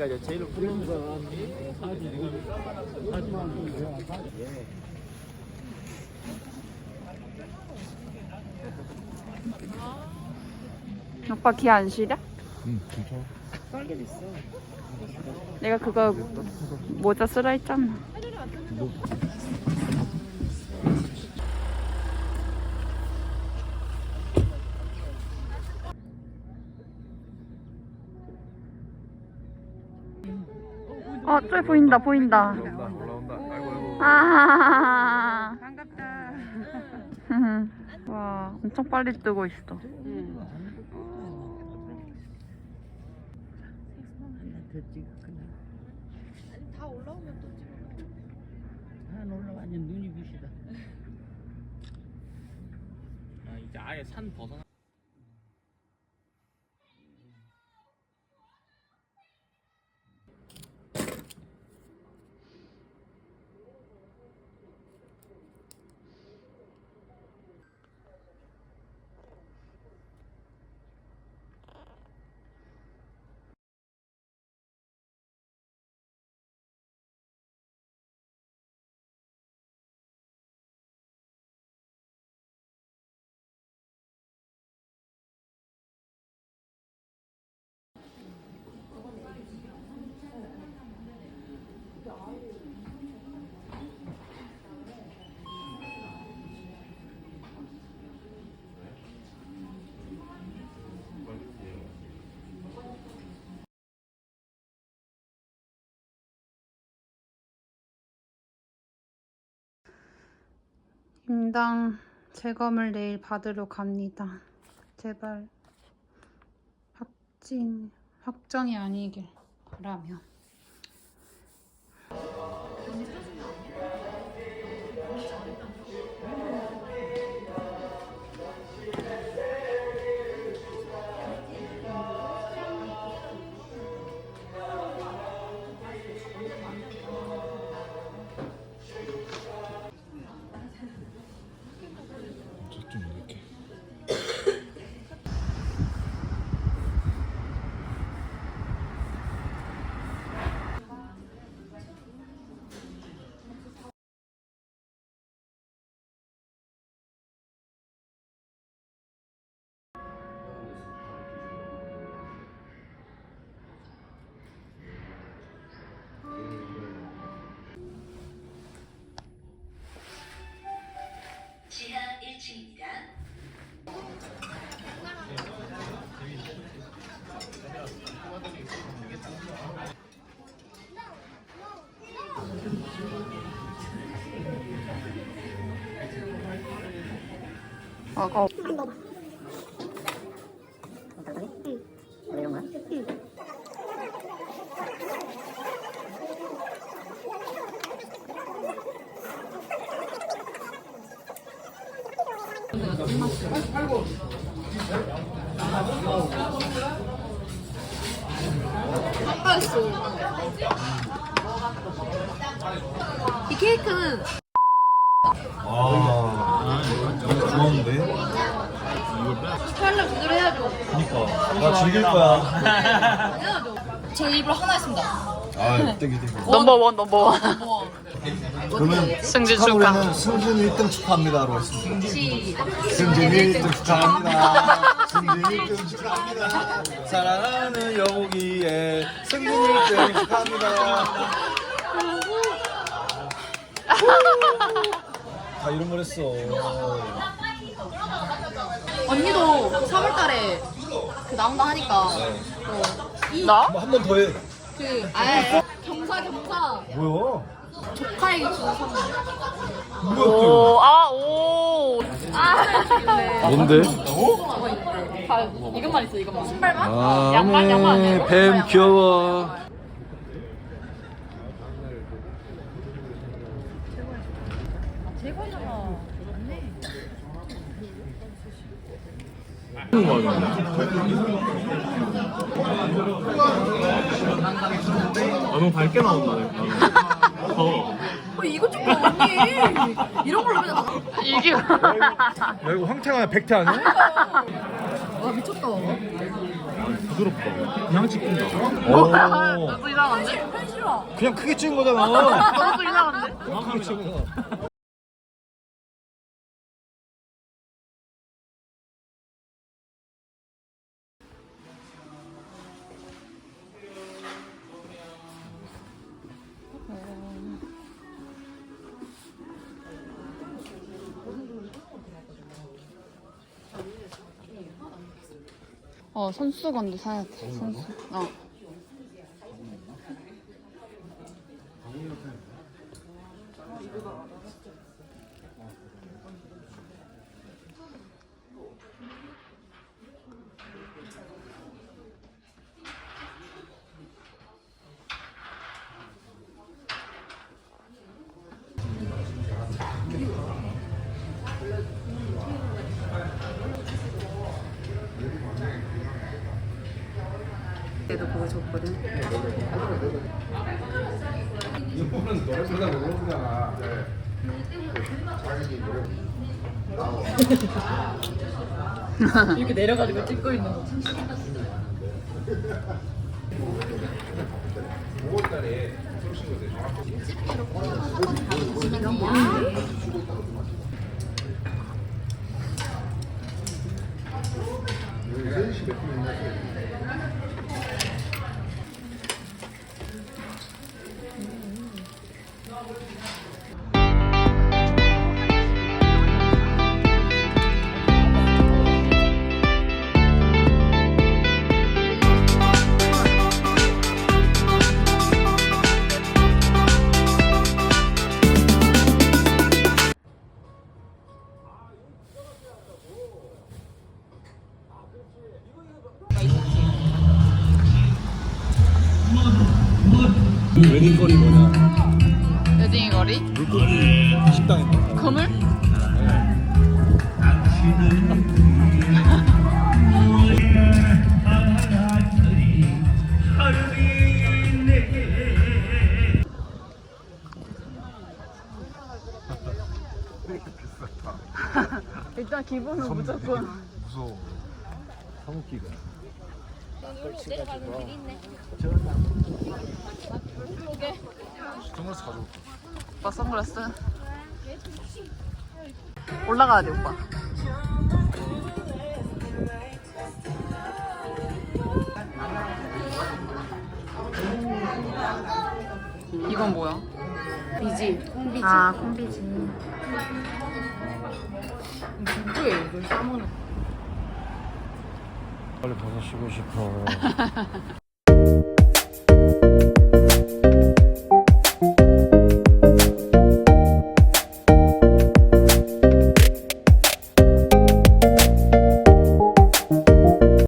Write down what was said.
그러니까 이제 제일 예. 오빠 기안 시려? 응 진짜 내가 그거 모자 쓰라 했잖아. 어, 저기 보인다, 보인다. 올라온다 올라온다 아이고 아이고 아, 반갑다. 와, 엄청 빨리 뜨고 있어. 다 올라오면 또 찍어. 한 올라가면 눈이 부시다 아, 이제 아예 산 벗어나. 인당 재검을 내일 받으러 갑니다. 제발 확진 확정이 아니길 바라며. 아가 이 케이크는 아 이거 좋았는데 팔려 제대로 그니까 나 즐길 거야. 저 입으로 하나 했습니다. 아 땡기 땡기 넘버 원 넘버 원 뭐 그러면 승진 축하. 승진 1등 축하합니다로 했습니다 시 승진 1등 축하합니다. 승진 1등 축하합니다. 사랑하는 여우기에 승진 1등 축하합니다. 다 이런 걸 했어 언니도 3월달에 그 나온다 하니까 나? 한 번 더 해. 그 아예 경사 경사 뭐야? 조카에게 주는 선물. 뭐야 오, 아, 오. 뭔데? 다 이것만 있어 이것만. 신발만? 아, 양말, 양말 아니에요? 뱀 귀여워. 제거잖아. 아, 너무 밝게 나온다, 내가. 더워. 어 이거 좀 봐, 언니. 이런 걸로 그냥 나. 이게. 야, 이거 황태가 백태 아니야? 와 미쳤다. 부드럽다. 그냥 찍힌다. 오. 너도 이상한데? 그냥 크게 찍은 거잖아. 너도 이상한데? 크게 찍은 거. 어, 손수건도 사야 돼. 손수. 어. 때도 그거 줬거든. 이렇게 내려가지고 찍고 있는 거. 웨 딩거리 뭐냐? 웨딩 거리? 물고기 식당인가? 그물? 일단 기본은 무조건 무서워. 사무기가. 가져. 오빠 선글라스 올라가야 돼 오빠 이건 뭐야? 비지, 콩비지. 아 콩비지 누구예요? 이걸 싸먹는 빨리 벗어 쉬고 싶어.